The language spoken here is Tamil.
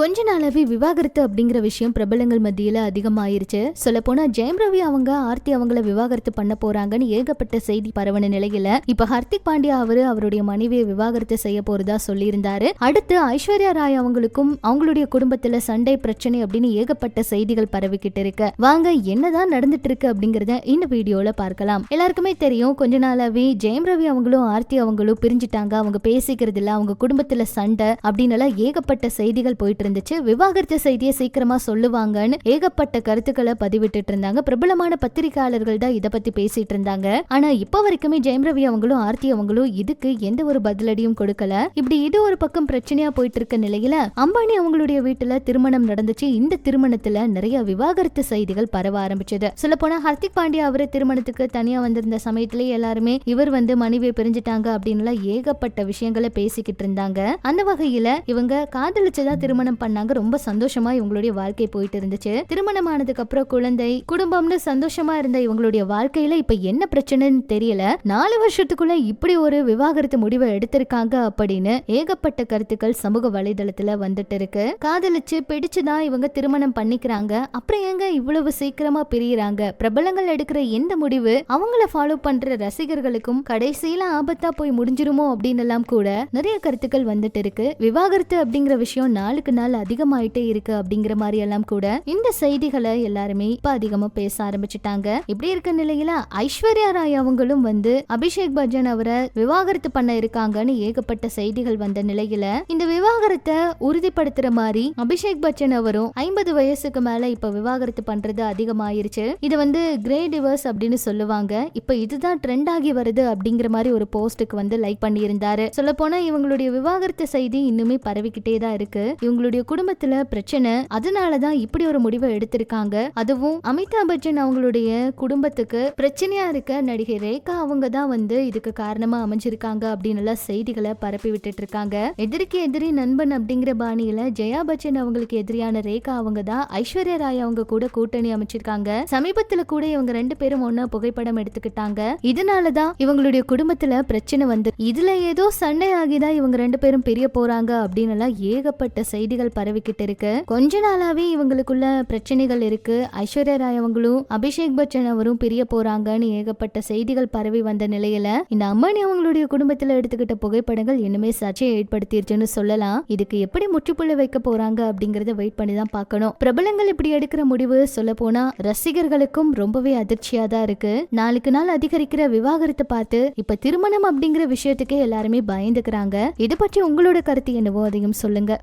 கொஞ்ச நாளாவே விவாகரத்து அப்படிங்கிற விஷயம் பிரபலங்கள் மத்தியில் அதிகமாயிருச்சு. சொல்லப்போனால் ஜெயம் ரவி அவங்க ஆர்த்தி அவங்கள விவாகரத்து பண்ண போறாங்கன்னு ஏகப்பட்ட செய்தி பரவன நிலையில இப்ப ஹர்திக் பாண்டியா அவரு அவருடைய மனைவியை விவாகரத்து செய்ய போறதா சொல்லியிருந்தாரு. அடுத்து ஐஸ்வர்யா ராய் அவங்களுக்கும் அவங்களுடைய குடும்பத்துல சண்டை பிரச்சனை அப்படின்னு ஏகப்பட்ட செய்திகள் பரவிக்கிட்டு இருக்கு. வாங்க என்னதான் நடந்துட்டு இருக்கு அப்படிங்கறத இந்த வீடியோல பார்க்கலாம். எல்லாருக்குமே தெரியும் கொஞ்ச நாளாவே ஜெயம் ரவி அவங்களும் ஆர்த்தி அவங்களும் பிரிஞ்சுட்டாங்க. அவங்க பேசிக்கிறது இல்ல அவங்க குடும்பத்துல சண்டை அப்படின்னு ஏகப்பட்ட செய்திகள் போயிட்டு இருந்துச்சு. விவாகரத்து செய்தியை சீக்கிரமா சொல்லுவாங்கன்னு ஏகப்பட்ட கருத்துக்களை பதிவிட்டுட்டு இருந்தாங்க பிரபலமான பத்திரிகையாளர்கள் தான் இதை பத்தி பேசிட்டு இருந்தாங்க ஆனா இப்ப வரைக்குமே ஜெயம் ரவி அவங்களும் ஆர்த்தி அவங்களும் இதுக்கு எந்த ஒரு பதிலடியும் கொடுக்கல. இப்படி இது ஒரு பக்கம் பிரச்சனையா போயிட்டு இருக்க நிலையில அம்பானி அவங்களுடைய வீட்டுல திருமணம் நடந்துச்சு. இந்த திருமணத்துல நிறைய விவாகரத்து செய்திகள் பரவ ஆரம்பிச்சது. சொல்ல போனா ஹர்திக் பாண்டியா அவரு திருமணத்துக்கு தனியா வந்திருந்த சமயத்திலே எல்லாருமே இவர் வந்து மனைவியை பிரிஞ்சுட்டாங்க அப்படின்னு ஏகப்பட்ட விஷயங்களை பேசிக்கிட்டு இருந்தாங்க அந்த வகையில இவங்க காதலிச்சுதான் திருமணம் பண்ணாங்க. ரொம்ப சந்தோஷமா இவங்களுடைய வாழ்க்கை போயிட்டு இருந்துச்சு. திருமணம் ஆனதுக்கு அப்புறம் குழந்தை குடும்பம்னு சந்தோஷமா இருந்த இவங்களுடைய வாழ்க்கையில இப்ப என்ன பிரச்சனைன்னு தெரியல. நாலு வருஷத்துக்குள்ள இப்படி ஒரு விவாகரத்து முடிவை எடுத்திருக்காங்க அப்படின்னு ஏகப்பட்ட கருத்துக்கள் சமூக வலைதளத்துல வந்துட்டு இருக்கு. காதலிச்சு பிடிச்சுதான் இவங்க திருமணம் பண்ணிக்கிறாங்க. அப்புறம் ஏங்க இவ்வளவு சீக்கிரமா பிரியறாங்க? பிரபலங்கள் எடுக்கிற எந்த முடிவு? அவங்கள ஃபாலோ பண்ற ரசிகர்களுக்கும் கடைசியில ஆபத்தா போய் முடிஞ்சிருமோ அப்படின்னு எல்லாம் கூட நிறைய கருத்துக்கள் வந்துட்டு இருக்கு. விவாகரத்து அப்படிங்கிற விஷயம் நாளுக்கு நாள் அதிகமாயிட்டே இருக்கு அப்படிங்கிற மாதிரி எல்லாம் கூட இந்த செய்திகளை எல்லாருமே இப்ப அதிகமா பேச ஆரம்பிச்சுட்டாங்க. இப்படி இருக்க நிலையில ஐஸ்வர்யா ராய் அவங்களும் வந்து அபிஷேக் பச்சன் அவரை விவாகரத்து பண்ண இருக்காங்கன்னு ஏகப்பட்ட செய்திகள் வந்த நிலையில இந்த விவாகரத்தை உறுதிப்படுத்துற மாதிரி அபிஷேக் பச்சன் அவரும் ஐம்பது வயசுக்கு மேல இப்ப விவாகரத்து பண்றது அதிகமாயிருச்சு. இது வந்து கிரே டிவர்ஸ் அப்படின்னு சொல்லுவாங்க. இப்ப இதுதான் ட்ரெண்ட் ஆகி வருது அப்படிங்கிற மாதிரி ஒரு போஸ்டுக்கு வந்து லைக் பண்ணியிருந்தாரு. சொல்ல போனா இவங்களுடைய விவாகரத்து செய்தி இன்னுமே பரவிக்கிட்டே தான் இருக்கு. இவங்களுடைய குடும்பத்துல பிரச்சனை அதனாலதான் இப்படி ஒரு முடிவை எடுத்திருக்காங்க. அதுவும் அமிதாப் பச்சன் அவங்களுடைய குடும்பத்துக்கு பிரச்சனையா இருக்க நடிகை ரேகா அவங்க தான் வந்து இதுக்கு காரணமா அமைஞ்சிருக்காங்க அப்படின்னு எல்லாம் செய்திகளை பரப்பி விட்டுட்டு இருக்காங்க. எதிரிக்கு எதிரி நண்பன் அப்படிங்கிற பாணியில ஜெயா பச்சன் அவங்களுக்கு எதிரியான ரேகா அவங்க தான் ஐஸ்வர்யா ராய் அவங்க கூட கூட்டணி அமைச்சிருக்காங்க. சமீபத்துல கூட இவங்க ரெண்டு பேரும் ஒன்னா புகைப்படம் எடுத்துக்கிட்டாங்க. இதனாலதான் இவங்களுடைய குடும்பத்துல பிரச்சனை வந்து இதுல ஏதோ சண்டை ஆகிதான் இவங்க ரெண்டு பேரும் பிரிய போறாங்க அப்படின்னு எல்லாம் ஏகப்பட்ட செய்திகள் பரவிக்கிட்டு இருக்கு. கொஞ்ச நாளாவே இவங்களுக்குள்ள பிரச்சனைகள் இருக்கு. ஐஸ்வர்யா ராய் அவங்களும் அபிஷேக் பச்சன் அவரும் பிரிய போறாங்கன்னு ஏகப்பட்ட செய்திகள் பரவி வந்த நிலையில இந்த அம்மானி அவங்களுடைய குடும்பத்துல எடுத்துக்கிட்ட புகைப்படங்கள் இன்னுமே சர்ச்சையை ஏற்படுத்திருச்சுன்னு சொல்லலாம். இதுக்கு எப்படி முற்றுப்புள்ளி வைக்க போறாங்க அப்படிங்கறத வெயிட் பண்ணி தான் பார்க்கணும். பிரபலங்கள் இப்படி எடுக்கிற முடிவு சொல்ல போனா ரசிகர்களுக்கும் ரொம்பவே அதிர்ச்சியா தான் இருக்கு. நாளுக்கு நாள் அதிகரிக்கிற விவாகரத்தை பார்த்து இப்ப திருமணம் அப்படிங்கிற விஷயத்துக்கே எல்லாருமே பயந்துக்கிறாங்க. இது பற்றி உங்களோட கருத்து என்னவோ அதையும் சொல்லுங்க.